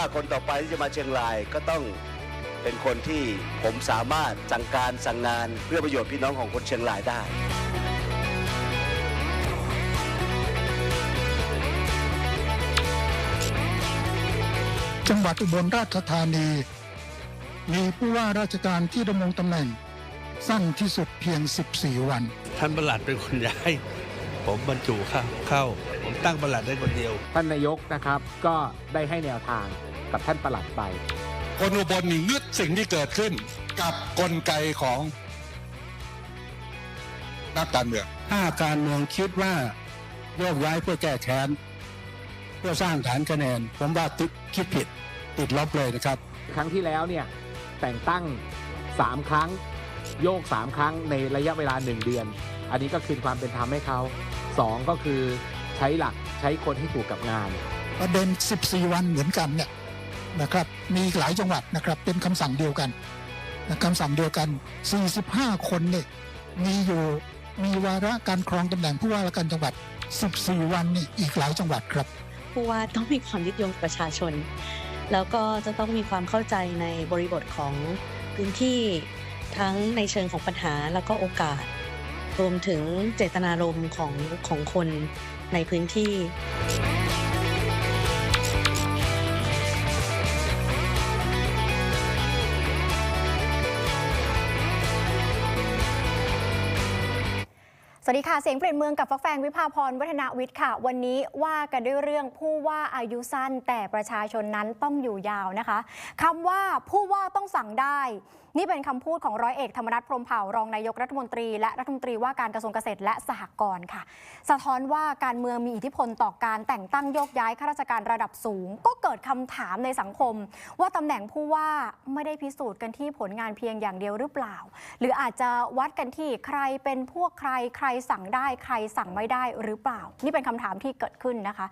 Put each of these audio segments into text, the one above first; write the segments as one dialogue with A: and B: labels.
A: ว่าคนต่อไปที่จะมาเชียงรายก็ต้องเป็นคนที่ผมสามารถสั่งการสั่งงานเพื่อประโยชน์พี่น้องของคนเชียงรายได้
B: จังหวัดอุบลราชธานี มีผู้ว่าราชการที่ดำรงตำแหน่ง สั้นที่สุดเพียง 14 วัน
C: ท่านประหลัดเป็นคนย้าย ผมบรรจุเข้าเข้า ผมตั้งประหลัดได้คนเดียว
D: ท่านนายกนะครับ ก็ได้ให้แนวทางกับท่านประหลัดไป
E: คนอุบลนี่ยึดสิ่งที่เกิดขึ้น กับกลไกของนักการเมือง
B: ถ้าการเมืองคิดว่าโยกย้ายเพื่อแก้แค้นเพื่อสร้างฐานคะแนน ผมว่าติดคิดผิดติดลบเลยนะครับ
D: ครั้งที่แล้วเนี่ยแต่งตั้ง 3 ครั้ง โยก 3 ครั้งในระยะเวลา 1 เดือน อันนี้ก็คืนความเป็นธรรมให้เขา 2 ก็คือใช้หลักใช้คนให้ถูกกับงาน
B: ประเด็น 14 วันเหมือนกันเนี่ยนะครับมีอีกหลายจังหวัดนะครับเป็นคำสั่งเดียวกันนะคำสั่งเดียวกัน 45 คนเนี่ยมีอยู่มีวาระการครองตำแหน่งผู้ว่าราชการจังหวัด 14 วันนี่อีกหลายจังหวัดครับ
F: ผู้ว่าต้องมีความยึดโยงกับประชาชน แล้วก็จะต้องมีความเข้าใจในบริบทของพื้นที่ทั้งในเชิงของปัญหาแล้วก็โอกาส รวมถึงเจตนารมณ์ของของคน ในพื้นที่
G: สวัสดีค่ะ เสียงเปลี่ยนเมืองกับฟักแฟงวิภาพรวัฒนาวิทย์ค่ะ วันนี้ว่ากันด้วยเรื่องผู้ว่าอายุสั้นแต่ประชาชนนั้นต้องอยู่ยาวนะคะคำว่าผู้ว่าต้องสั่งได้นี่เป็นคำพูดของร้อยเอกธรรมนัฐพรมเผ่ารองนายกรัฐมนตรี และรัฐมนตรีว่าการกระทรวงเกษตรและสหกรณ์ค่ะ สะท้อนว่าการเมืองมีอิทธิพลต่อการแต่งตั้งโยกย้ายข้าราชการระดับสูง ก็เกิดคำถามในสังคม ว่าตำแหน่งผู้ว่าไม่ได้พิสูจน์กันที่ผลงานเพียงอย่างเดียวหรือเปล่า หรืออาจจะวัดกันที่ใครเป็นพวกใครใครสั่งได้ใครสั่งไม่ได้หรือเปล่า นี่เป็นคำถามที่เกิดขึ้นนะคะ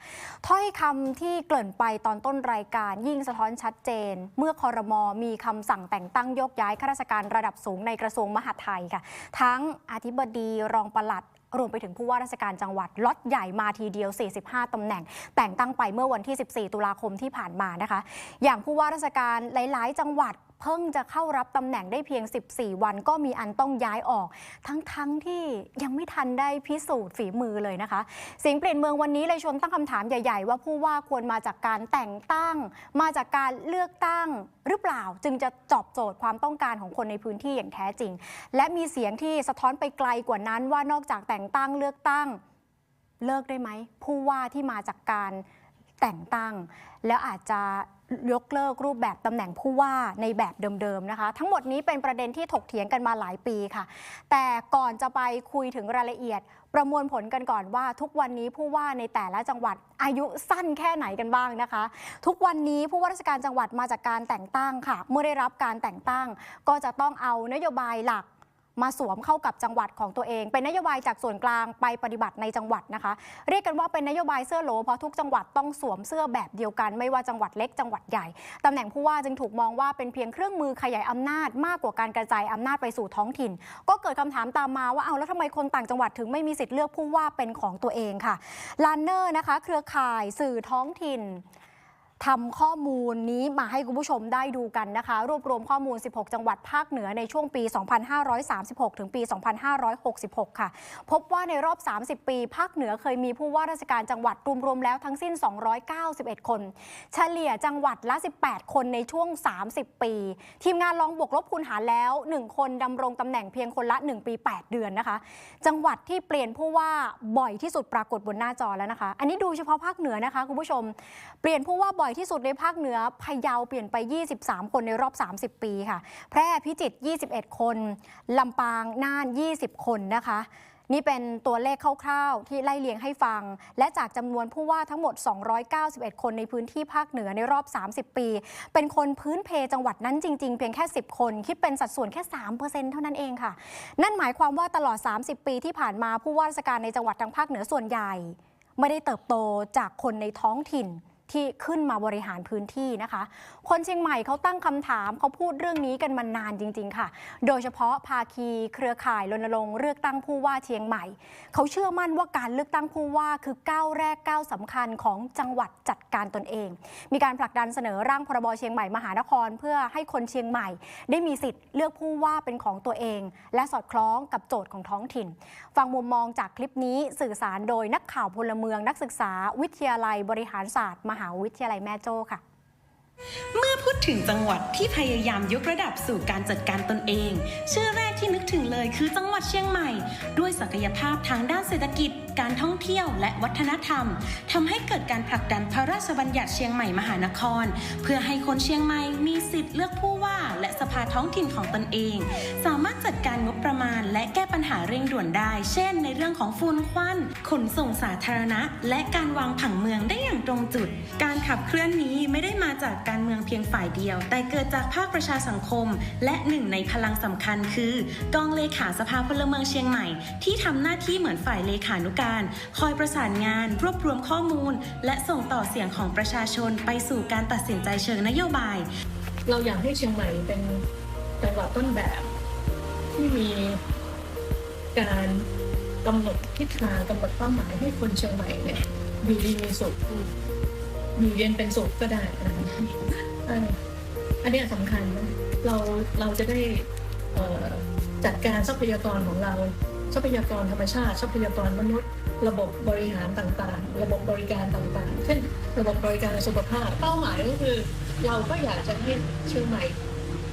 G: ถ้อยคำที่เกริ่นไปตอนต้นรายการยิ่งสะท้อนชัดเจน เมื่อคอรมอมีคำสั่งแต่งตั้งโยกย้ายข้าราชการระดับสูงในกระทรวงมหาดไทยค่ะ ทั้งอธิบดีรองปลัดรวมไปถึงผู้ว่าราชการจังหวัดล็อตใหญ่มาทีเดียว 45ตำแหน่ง แต่งตั้งไปเมื่อวันที่ 14 ตุลาคมที่ผ่านมานะคะ อย่างผู้ว่าราชการหลาย ๆ จังหวัด เพิ่งจะเข้ารับตำแหน่งได้เพียง 14 วันก็มีอันต้องย้ายออก ทั้งๆที่ยังไม่ทันได้พิสูจน์ฝีมือเลยนะคะ เสียงเปลี่ยนเมืองวันนี้เลยชวนตั้งคำถามใหญ่ ๆ ว่าผู้ว่าควรมาจากการแต่งตั้ง มาจากการเลือกตั้งหรือเปล่าจึงจะตอบโจทย์ความต้องการของคนในพื้นที่อย่างแท้จริง และมีเสียงที่สะท้อนไปไกลกว่านั้นว่านอกจากแต่งตั้งเลือกตั้ง เลิกได้ไหมผู้ว่าที่มาจากการ แต่งตั้ง แล้วอาจจะยกเลิกรูปแบบตำแหน่งผู้ว่าในแบบเดิมๆนะคะ ทั้งหมดนี้เป็นประเด็นที่ถกเถียงกันมาหลายปีค่ะ แต่ก่อนจะไปคุยถึงรายละเอียด ประมวลผลกันก่อนว่า ทุกวันนี้ผู้ว่าในแต่ละจังหวัดอายุสั้นแค่ไหนกันบ้างนะคะ ทุกวันนี้ผู้ว่าราชการจังหวัดมาจากการแต่งตั้งค่ะ เมื่อได้รับการแต่งตั้ง ก็จะต้องเอานโยบายหลัก มาสวมเข้ากับจังหวัดของตัวเอง เป็นนโยบายจากส่วนกลางไปปฏิบัติในจังหวัดนะคะ เรียกกันว่าเป็นนโยบายเสื้อโหลเพราะทุกจังหวัดต้องสวมเสื้อแบบเดียวกัน ไม่ว่าจังหวัดเล็กจังหวัดใหญ่ตำแหน่งผู้ว่าจึงถูกมองว่าเป็นเพียงเครื่องมือขยายอำนาจมากกว่าการกระจายอำนาจไปสู่ท้องถิ่น ก็เกิดคำถามตามมาว่าเอาแล้วทำไมคนต่างจังหวัดถึงไม่มีสิทธิ์เลือกผู้ว่าเป็นของตัวเองค่ะลานเนอร์นะคะ เครือข่ายสื่อท้องถิ่น ทำข้อมูลนี้มาให้คุณผู้ชมได้ดูกันนะคะ รวบรวมข้อมูล 16 จังหวัดภาคเหนือในช่วงปี 2536 ถึงปี 2566 ค่ะ พบว่าในรอบ 30 ปี ภาคเหนือเคยมีผู้ว่าราชการจังหวัดรวมๆแล้วทั้งสิ้น 291 คน เฉลี่ยจังหวัดละ 18 คนในช่วง 30 ปี ทีมงานลองบวกลบคูณหารแล้ว 1 คนดำรงตำแหน่งเพียงคนละ 1 ปี 8 เดือนนะคะ จังหวัดที่เปลี่ยนผู้ว่าบ่อยที่สุดปรากฏบนหน้าจอแล้วนะคะ อันนี้ดูเฉพาะภาคเหนือนะคะคุณผู้ชม เปลี่ยนผู้ว่าบ่อยที่สุดในภาคเหนือพะเยาเปลี่ยนไป 23 คนในรอบ 30 ปีค่ะ แพร่พิจิตร21 คนลำปางน่าน 20 คนนะคะ นี่เป็นตัวเลขคร่าวๆ ที่ไล่เลียงให้ฟัง และจากจำนวนผู้ว่าทั้งหมด 291 คนในพื้นที่ภาคเหนือในรอบ 30 ปี เป็นคนพื้นเพจังหวัดนั้นจริง ๆ เพียงแค่ 10 คน คิดเป็นสัดส่วนแค่ 3%เท่านั้นเองค่ะ นั่นหมายความว่าตลอด 30 ปีที่ผ่านมาผู้ว่าราชการในจังหวัดทางภาคเหนือส่วนใหญ่ ไม่ได้เติบโตจากคนในท้องถิ่น ที่ขึ้นมาบริหารพื้นที่นะคะ คนเชียงใหม่เขาตั้งคำถามเขาพูดเรื่องนี้กันมานานจริง ๆ ค่ะ โดยเฉพาะภาคีเครือข่ายรณรงค์เลือกตั้งผู้ว่าเชียงใหม่ เขาเชื่อมั่นว่าการเลือกตั้งผู้ว่าคือก้าวแรกก้าวสำคัญของจังหวัดจัดการตนเอง มีการผลักดันเสนอร่างพรบเชียงใหม่มหานคร เพื่อให้คนเชียงใหม่ ได้มีสิทธิ์เลือกผู้ว่าเป็นของตัวเอง และสอดคล้องกับโจทย์ของท้องถิ่น ฟังมุมมองจากคลิปนี้สื่อสารโดยนักข่าวพลเมืองนักศึกษา วิทยาลัยบริหารศาสตร์มหาหาวิทยาลัยแม่โจ้ค่ะ
H: เมื่อพูดถึงจังหวัดที่พยายามยกระดับสู่การจัดการตนเอง ชื่อแรกที่นึกถึงเลยคือจังหวัดเชียงใหม่ ด้วยศักยภาพทางด้านเศรษฐกิจ การท่องเที่ยวและวัฒนธรรมทำให้เกิดการผลักดันพระราชบัญญัติเชียงใหม่มหานคร เพื่อให้คนเชียงใหม่มีสิทธิ์เลือกผู้ว่า ภาท้องถิ่นของตนเอง สามารถจัดการงบประมาณ และแก้ปัญหาเร่งด่วนได้ เช่น ในเรื่องของฝุ่นควัน ขนส่งสาธารณะ และการวางผังเมืองได้อย่างตรงจุด การขับเคลื่อนนี้ไม่ได้มาจากการเมืองเพียงฝ่ายเดียว แต่เกิดจากภาคประชาสังคม และหนึ่งในพลังสำคัญ คือกองเลขาสภาพลเมืองเชียงใหม่ ที่ทำหน้าที่เหมือนฝ่ายเลขานุการ คอยประสานงาน รวบรวมข้อมูล และส่งต่อเสียงของประชาชนไปสู่การตัดสินใจเชิงนโยบาย
I: เราอยากให้เชียงใหม่เป็นจังหวัดต้นแบบที่มีการกำหนดทิศทางกำหนดเป้าหมายให้คนเชียงใหม่เนี่ยอยู่ดีมีสุขอยู่เย็นเป็นสุขก็ได้นะอันนี้สำคัญนะเราเราจะได้จัดการทรัพยากรของเรา ทรัพยากรธรรมชาติ ทรัพยากรมนุษย์ ระบบบริหารต่างๆ ระบบบริการต่างๆ เช่น ระบบบริการสุขภาพเป้าหมายก็คือ เราก็อยากจะให้เชียงใหม่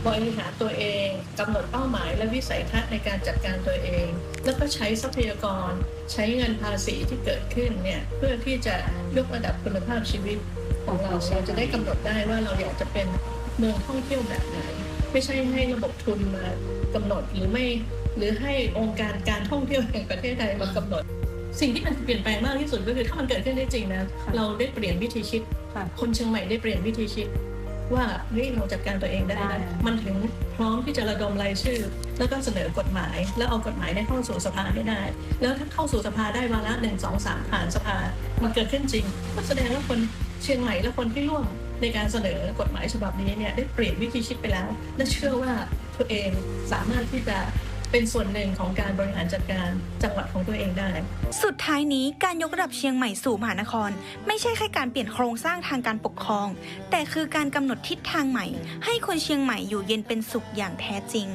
I: บริหารตัวเองกำหนดเป้าหมายและวิสัยทัศน์ในการจัดการตัวเอง แล้วก็ใช้ทรัพยากร ใช้เงินภาษีที่เกิดขึ้นเนี่ยเพื่อที่จะยกระดับคุณภาพชีวิตของเราเราจะได้กำหนดได้ว่าเราอยากจะเป็นเมืองท่องเที่ยวแบบไหน ไม่ใช่ให้ระบบทุนมากำหนดหรือไม่หรือให้องค์การการท่องเที่ยวแห่งประเทศไทยมากำหนด สิ่งที่มันเปลี่ยนแปลงมากที่สุดก็คือถ้ามันเกิดขึ้นได้จริงนะเราได้เปลี่ยนวิธีคิดคนเชียงใหม่ได้เปลี่ยนวิธีคิด ว่าเฮ้ยเราจัดการตัวเองได้นะมันถึงพร้อมที่จะระดมรายชื่อ แล้วก็เสนอกฎหมาย แล้วเอากฎหมายเนี่ยเข้าสู่สภาให้ได้ แล้วถ้าเข้าสู่สภาได้วาระหนึ่งสองสามผ่านสภา มันเกิดขึ้นจริง ก็แสดงว่าคนเชียงใหม่และคนที่ร่วมในการเสนอกฎหมายฉบับนี้เนี่ยได้เปลี่ยนวิธีคิดไปแล้ว และเชื่อว่าตัวเองสามารถที่จะ เป็นส่วนหนึ่งของการบริหารจัดการจังหวัดของตัวเองได้
J: สุดท้ายนี้การยกระดับเชียงใหม่สู่มหานคร ไม่ใช่แค่การเปลี่ยนโครงสร้างทางการปกครอง แต่คือการกำหนดทิศทางใหม่ ให้คนเชียงใหม่อยู่เย็นเป็นสุขอย่างแท้จริง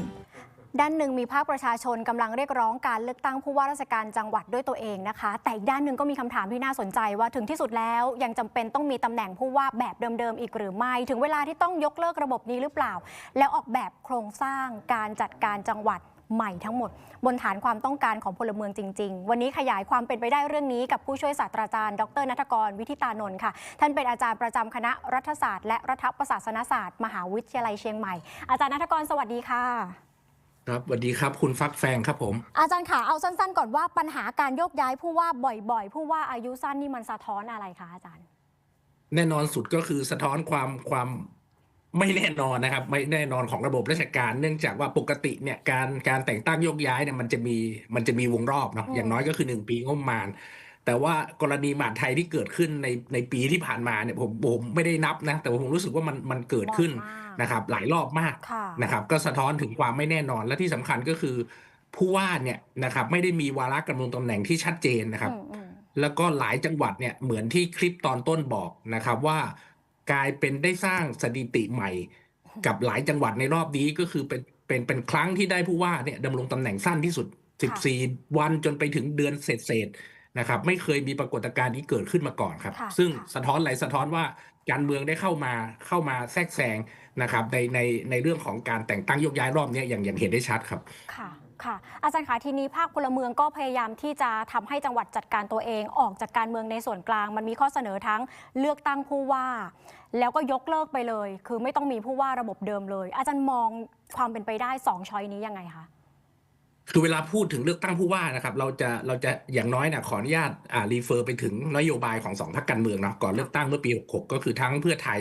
G: ด้านหนึ่งมีภาคประชาชนกำลังเรียกร้องการเลือกตั้งผู้ว่าราชการจังหวัดด้วยตัวเองนะคะ แต่อีกด้านหนึ่งก็มีคำถามที่น่าสนใจว่าถึงที่สุดแล้ว ยังจำเป็นต้องมีตำแหน่งผู้ว่าแบบเดิมๆอีกหรือไม่ ถึงเวลาที่ต้องยกเลิกระบบนี้หรือเปล่า แล้วออกแบบโครงสร้างการจัดการจังหวัด ใหม่ทั้งหมด บนฐานความต้องการของพลเมืองจริง ๆ วันนี้ขยายความเป็นไปได้เรื่องนี้กับผู้ช่วยศาสตราจารย์ ดรนัทกรวิทิตานนท์ค่ะ ท่านเป็นอาจารย์ประจำคณะรัฐศาสตร์ และรัฐประศาสนศาสตร์ มหาวิทยาลัยเชียงใหม่ อาจารย์นัทกรสวัสดีค่ะ
K: ครับสวัสดีครับคุณฟักแฟงครับผม
G: อาจารย์ค่ะเอาสั้น ๆ ก่อนว่าปัญหาการโยกย้ายผู้ว่าบ่อย ๆ ผู้ว่าอายุสั้นนี่มันสะท้อนอะไรคะอาจารย์
K: แน่นอนสุดก็คือสะท้อนความความ ไม่แน่นอนนะครับ ไม่แน่นอนของระบบราชการเนื่องจากว่าปกติเนี่ยการการแต่งตั้งโยกย้ายเนี่ยมันจะมีมันจะมีวงรอบเนาะ
G: อืม
K: อย่างน้อยก็คือหนึ่งปีงบประมาณ แต่ว่ากรณีมหาดไทยที่เกิดขึ้นในในปีที่ผ่านมาเนี่ยผมผมไม่ได้นับนะแต่ว่าผมรู้สึกว่ามันมันเกิดขึ้น
G: บ่อยมาก
K: นะครับหลายรอบมาก
G: ค่ะ
K: นะครับก็สะท้อนถึงความไม่แน่นอนและที่สำคัญก็คือ ผู้ว่าเนี่ยนะครับไม่ได้มีวาระกำลังตำแหน่งที่ชัดเจนนะครับ
G: อืมอืม
K: แล้วก็หลายจังหวัดเนี่ยเหมือนที่คลิปตอนต้นบอกนะครับว่า กลายเป็นได้สร้างสถิติใหม่ กับหลายจังหวัดในรอบนี้ก็คือเป็นเป็นเป็นครั้งที่ได้ผู้ว่าเนี่ยดำรงตำแหน่งสั้นที่สุด 14 วันจนไปถึงเดือนเศษๆนะครับ ไม่เคยมีปรากฏการณ์นี้เกิดขึ้นมาก่อนครับ
G: ค่ะ
K: ซึ่ง
G: ค่ะ
K: สะท้อนอะไรสะท้อนว่าการเมืองได้เข้ามาเข้ามาแทรกแซงนะครับในในในเรื่องของการแต่งตั้งโยกย้ายรอบเนี้ยอย่างอย่างเห็นได้ชัดครับ
G: ค่ะ ค่ะ อาจารย์คะทีนี้ภาคพลเมืองก็พยายามที่จะทำให้จังหวัดจัดการตัวเองออกจากการเมืองในส่วนกลาง มันมีข้อเสนอทั้งเลือกตั้งผู้ว่า แล้วก็ยกเลิกไปเลย คือไม่ต้องมีผู้ว่าระบบเดิมเลย อาจารย์มองความเป็นไปได้สองช้อยนี้ยังไงคะ
K: คือเวลาพูดถึงเลือกตั้งผู้ว่านะครับ เราจะเราจะอย่างน้อยนะขออนุญาตอ่ารีเฟอร์ไปถึงนโยบายของสองพรรคการเมืองเนาะก่อนเลือกตั้งเมื่อปี 66 ก็คือทั้งเพื่อไทย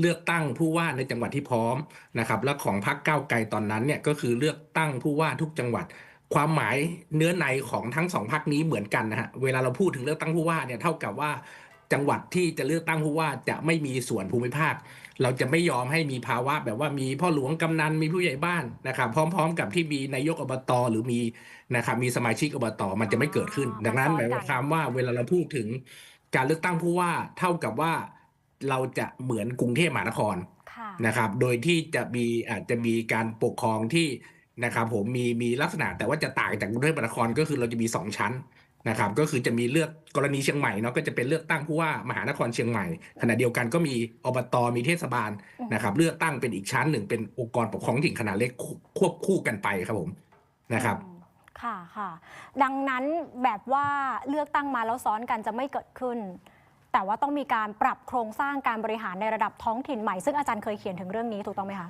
K: เลือกตั้งผู้ว่าในจังหวัดที่พร้อมนะครับ และของพรรคก้าวไกลตอนนั้นเนี่ยก็คือเลือกตั้งผู้ว่าทุกจังหวัด ความหมายเนื้อในของทั้งสองพรรคนี้เหมือนกันนะฮะเวลาเราพูดถึงเลือกตั้งผู้ว่าเนี่ยเท่ากับว่า จังหวัดที่จะเลือกตั้งผู้ว่าจะไม่มีส่วนภูมิภาค เราจะไม่ยอมให้มีภาวะแบบว่ามีพ่อหลวงกำนันมีผู้ใหญ่บ้านนะครับพร้อม ๆ กับที่มีนายกอบตหรือมีนะครับมีสมาชิกอบตมันจะไม่เกิดขึ้น
G: อ๋อ
K: ดังนั้น
G: มัน
K: ห
G: ซ้อน
K: มาย
G: กัน
K: ความว่าเวลาเราพูดถึงการเลือกตั้งผู้ว่าเท่ากับว่าเราจะเหมือนกรุงเทพมหานคร
G: ค่ะ
K: นะครับ โดยที่จะมีอาจจะมีการปกครองที่นะครับผมมีมีลักษณะแต่ว่าจะต่างจากกรุงเทพมหานครก็คือเราจะมีสองชั้น นะครับก็คือจะมีเลือกกรณีเชียงใหม่เนาะก็จะเป็นเลือกตั้งผู้ว่ามหานครเชียงใหม่ ขณะเดียวกันก็มีอบตมีเทศบาล
G: อืม
K: นะครับเลือกตั้งเป็นอีกชั้นหนึ่งเป็นองค์กรปกครองท้องถิ่นขนาดเล็กควบคู่กันไปครับผมนะครับ
G: อืมค่ะค่ะดังนั้นแบบว่าเลือกตั้งมาแล้วซ้อนกันจะไม่เกิดขึ้น แต่ว่าต้องมีการปรับโครงสร้างการบริหารในระดับท้องถิ่นใหม่ ซึ่งอาจารย์เคยเขียนถึงเรื่องนี้ถูกต้องไหมคะ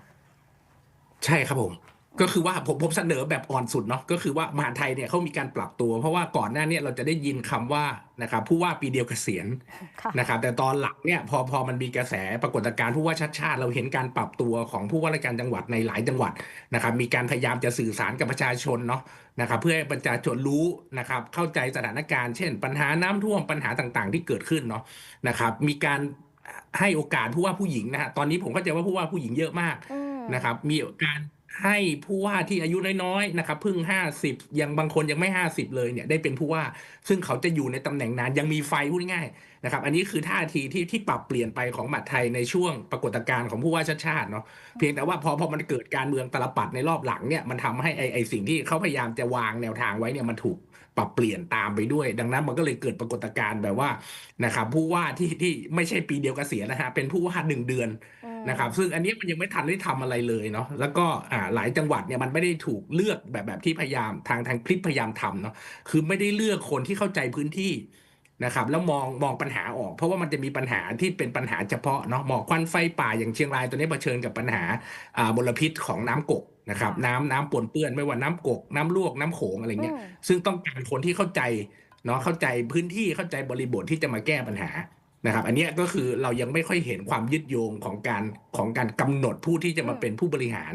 K: ใช่ครับผม ก็คือว่าผมผมเสนอแบบอ่อนสุดเนาะก็คือว่ามหาดไทยเนี่ยเขามีการปรับตัว เพราะว่าก่อนหน้าเนี้เราจะได้ยินคำว่านะครับผู้ว่าปีเดียวเกษียณ
G: ค่ะ
K: นะครับแต่ตอนหลังเนี่ยพอพอมันมีกระแสปรากฏการณ์ผู้ว่าชัดชาติ เราเห็นการปรับตัวของผู้ว่าราชการจังหวัดในหลายจังหวัดนะครับมีการพยายามจะสื่อสารกับประชาชนเนาะนะครับเพื่อให้ประชาชนรู้นะครับเข้าใจสถานการณ์เช่น ปัญหาน้ำท่วมปัญหาต่างๆ ที่เกิดขึ้นเนาะนะครับมีการให้โอกาสผู้ว่าผู้หญิงนะฮะตอนนี้ผมเข้าใจว่าผู้ว่าผู้หญิงเยอะมาก
G: อืม
K: นะครับมีการ ให้ผู้ว่าที่อายุน้อยๆนะครับเพิ่ง 50 ยังบางคนยังไม่ 50 เลยเนี่ยได้เป็นผู้ว่า ซึ่งเขาจะอยู่ในตำแหน่งนานยังมีไฟพูดง่ายๆนะครับ อันนี้คือท่าทีที่ที่ปรับเปลี่ยนไปของบัตรไทยในช่วงปรากฏการณ์ของผู้ว่าชาติชาติเนาะเพียงแต่ว่าพอพอมันเกิดการเมืองตลปัดในรอบหลังเนี่ยมันทำให้ไอไอสิ่งที่เขาพยายามจะวางแนวทางไว้เนี่ยมันถูก ปรับเปลี่ยนตามไปด้วย ดังนั้นมันก็เลยเกิดปรากฏการณ์แบบว่านะครับผู้ว่าที่ที่ไม่ใช่ปีเดียวเกษียณนะฮะเป็นผู้ว่าหนึ่งเดือน
G: อืม
K: นะครับซึ่งอันนี้มันยังไม่ทันได้ทำอะไรเลยเนาะแล้วก็อ่าหลายจังหวัดเนี่ยมันไม่ได้ถูกเลือกแบบแบบที่พยายามทางทางคลิปพยายามทำเนาะคือไม่ได้เลือกคนที่เข้าใจพื้นที่นะครับแล้วมองมองปัญหาออก เพราะว่ามันจะมีปัญหาที่เป็นปัญหาเฉพาะเนาะหมอกควันไฟป่าอย่างเชียงรายตอนนี้เผชิญกับปัญหาอ่ามลพิษของน้ำกก นะครับ
G: ค่ะ
K: น้ำน้ำปนเปื้อนไม่ว่าน้ำกกน้ำลวกน้ำโขงอะไรเงี้ย
G: อืม
K: ซึ่งต้องการคนที่เข้าใจเนาะเข้าใจพื้นที่เข้าใจบริบทที่จะมาแก้ปัญหานะครับ อันเนี้ยก็คือเรายังไม่ค่อยเห็นความยึดโยงของการของการกำหนดผู้ที่จะมา
G: อืม
K: เป็นผู้บริหาร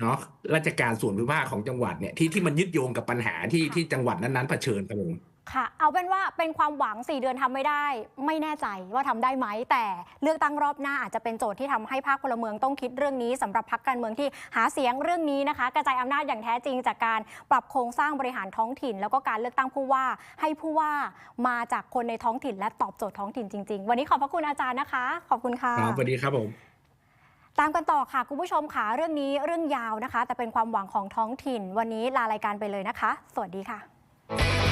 K: เนาะราชการส่วนภูมิภาคของจังหวัดเนี่ยที่ที่มันยึดโยงกับปัญหาที่
G: ค่ะ
K: ที่จังหวัดนั้นๆเผชิญครับผม
G: ค่ะ เอาเป็นว่าเป็นความหวัง 4 เดือนทำไม่ได้ ไม่แน่ใจว่าทำได้ไหม แต่เลือกตั้งรอบหน้าอาจจะเป็นโจทย์ที่ทำให้ภาคพลเมืองต้องคิดเรื่องนี้สำหรับพักการเมืองที่หาเสียงเรื่องนี้นะคะ กระจายอำนาจอย่างแท้จริงจากการปรับโครงสร้างบริหารท้องถิ่น แล้วก็การเลือกตั้งผู้ว่า ให้ผู้ว่ามาจากคนในท้องถิ่น และตอบโจทย์ท้องถิ่นจริง ๆ วันนี้ขอบพระคุณอาจารย์นะคะ ขอบคุณค่ะ
K: ครับสวัสดีครับผม
G: ตามกันต่อค่ะ คุณผู้ชมค่ะเรื่องนี้เรื่องยาวนะคะ แต่เป็นความหวังของท้องถิ่น วันนี้ลารายการไปเลยนะคะ สวัสดีค่ะ